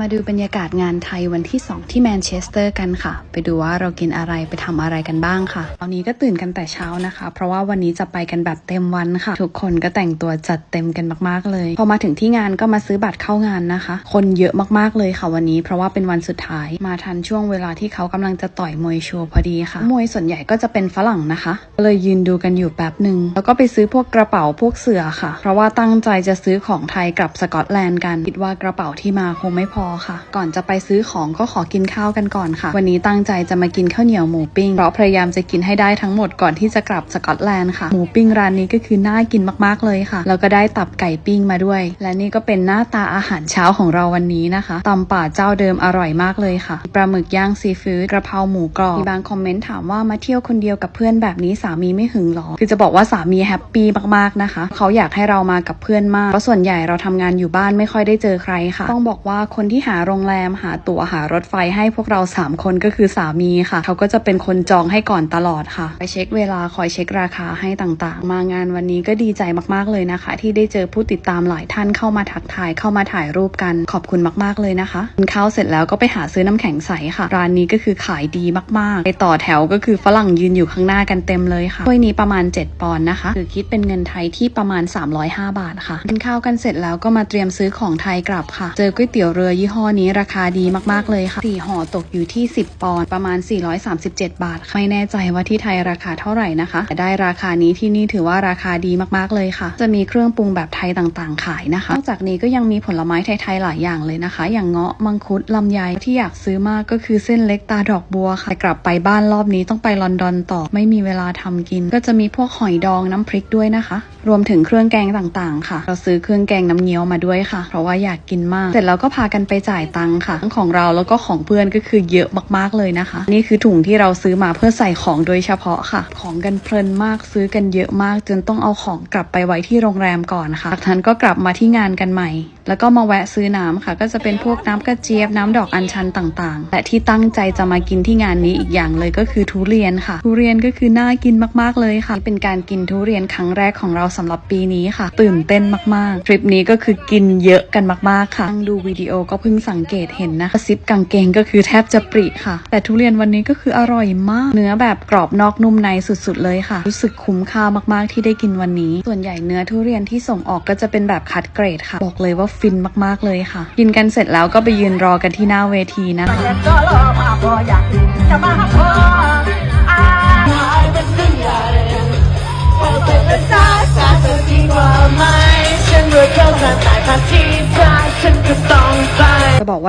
มาดูบรรยากาศงานไทยวันที่ 2 ที่แมนเชสเตอร์กันค่ะ ไปดูว่าเรากินอะไรไปทำอะไรกันบ้างค่ะ ตอนนี้ก็ตื่นกันแต่เช้านะคะ เพราะว่าวันนี้จะไปกันแบบเต็มวันค่ะ ทุกคนก็แต่งตัวจัดเต็มกันมากๆเลย พอมาถึงที่งานก็มาซื้อบัตรเข้างานนะคะ คนเยอะมากๆเลยค่ะวันนี้ เพราะว่าเป็นวันสุดท้าย มาทันช่วงเวลาที่เขากำลังจะต่อยมวยโชว์พอดีค่ะ มวยส่วนใหญ่ก็จะเป็นฝรั่งนะคะ เลยยืนดูกันอยู่แป๊บหนึ่งแล้วก็ไปซื้อพวกกระเป๋าพวกเสื้อค่ะ เพราะว่าตั้งใจจะซื้อของไทยกลับสกอตแลนด์กัน คิดว่ากระเป๋าที่มาคงไม่พอค่ะ ก่อนจะไปซื้อของก็ขอกินข้าวกันก่อนค่ะ วันนี้ตั้งใจจะมากินข้าวเหนียวหมูปิ้ง เพราะพยายามจะกินให้ได้ทั้งหมดก่อนที่จะกลับสกอตแลนด์ค่ะ หมูปิ้งร้านนี้ก็คือน่ากินมากๆเลยค่ะ แล้วก็ได้ตับไก่ปิ้งมาด้วย และนี่ก็เป็นหน้าตาอาหารเช้าของเราวันนี้นะคะตำป่าเจ้าเดิมอร่อยมากเลยค่ะ ปลาหมึกย่างซีฟู้ดกระเพราหมูกรอบ มีบางคอมเมนต์ถามว่ามาเที่ยวคนเดียวกับเพื่อนแบบนี้สามีไม่หึงหรอ คือจะบอกว่าสามีแฮปปี้มากๆนะคะ เขาอยากให้เรามากับเพื่อนมาก เพราะส่วนใหญ่เราทำงานอยู่บ้านไม่ค่อยได้เจอใครค่ะ ต้องบอกว่าคนที่หาโรงแรมหาตั๋วหารถไฟให้พวกเรา 3 คนก็คือสามีค่ะ เขาก็จะเป็นคนจองให้ก่อนตลอดค่ะ ไปเช็คเวลาคอยเช็คราคาให้ต่างๆ มางานวันนี้ก็ดีใจมากๆเลยนะคะ ที่ได้เจอผู้ติดตามหลายท่านเข้ามาทักทายเข้ามาถ่ายรูปกันขอบคุณมากๆเลยนะคะกินข้าวเสร็จแล้วก็ไปหาซื้อน้ำแข็งใสค่ะ ร้านนี้ก็คือขายดีมากๆ ไปต่อแถวก็คือฝรั่งยืนอยู่ข้างหน้ากันเต็มเลยค่ะถ้วยนี้ประมาณ 7 ปอนด์นะคะคือคิดเป็นเงินไทยที่ประมาณ 305 บาทค่ะกินข้าวกันเสร็จแล้วก็มาเตรียมซื้อของไทยกลับค่ะ เจอก๋วยเตี๋ยวเรือยี่ห้อนี้ราคาดีมากๆเลยค่ะสี่ห่อตกอยู่ที่ 10 ปอนด์ประมาณ 437 บาท ไม่แน่ใจว่าที่ไทยราคาเท่าไหร่นะคะแต่ได้ราคานี้ที่นี่ถือว่าราคาดีมากๆเลยค่ะ จะมีเครื่องปรุงแบบไทยต่างๆ ขายนะคะนอกจากนี้ก็ยังมีผลไม้ไทยๆหลายอย่างเลยนะคะ อย่างเงาะมังคุดลำไยที่อยากซื้อมากก็คือเส้นเล็กตาดอกบัวค่ะแต่กลับไปบ้านรอบนี้ต้องไปลอนดอนต่อไม่มีเวลาทำกิน ก็จะมีพวกหอยดองน้ำพริกด้วยนะคะ รวมถึงเครื่องแกงต่างๆ ค่ะ เราซื้อเครื่องแกงน้ำเงี้ยวมาด้วยค่ะ เพราะว่าอยากกินมาก เสร็จแล้วก็พากันไปจ่ายตังค่ะทั้งของเราแล้วก็ของเพื่อนก็คือเยอะมากๆเลยนะคะ นี่คือถุงที่เราซื้อมาเพื่อใส่ของโดยเฉพาะค่ะ ของกันเพลินมากซื้อกันเยอะมาก จนต้องเอาของกลับไปไว้ที่โรงแรมก่อนค่ะจากนั้นก็กลับมาที่งานกันใหม่แล้วก็มาแวะซื้อน้ำค่ะ ก็จะเป็นพวกน้ำกระเจี๊ยบน้ำดอกอัญชันต่างๆ และที่ตั้งใจจะมากินที่งานนี้อีกอย่างเลยก็คือทุเรียนค่ะ ทุเรียนก็คือน่ากินมากๆเลยค่ะ เป็นการกินทุเรียนครั้งแรกของเราสำหรับปีนี้ค่ะ ตื่นเต้นมากๆทริปนี้ก็คือกินเยอะกันมากๆค่ะดูวิดีโอก็เพิ่งสังเกตเห็นนะคะซิปกางเกงก็คือแทบจะปริค่ะ แต่ทุเรียนวันนี้ก็คืออร่อยมาก เนื้อแบบกรอบนอกนุ่มในสุดๆเลยค่ะ รู้สึกคุ้มค่ามากๆที่ได้กินวันนี้ ส่วนใหญ่เนื้อทุเรียนที่ส่งออกก็จะเป็นแบบคัดเกรดค่ะ บอกเลยว่าฟินมากๆเลยค่ะ กินกันเสร็จแล้วก็ไปยืนรอกันที่หน้าเวทีนะคะแต่ก็รอมาพออยากจะมาหาพ่ออายเป็นเรื่องใหญ่เป็นภาษาสาจะดีกว่าไหมฉันรู้เท่าทันแต่พันที่ใจฉันก็ต้องไปจะบอกว่า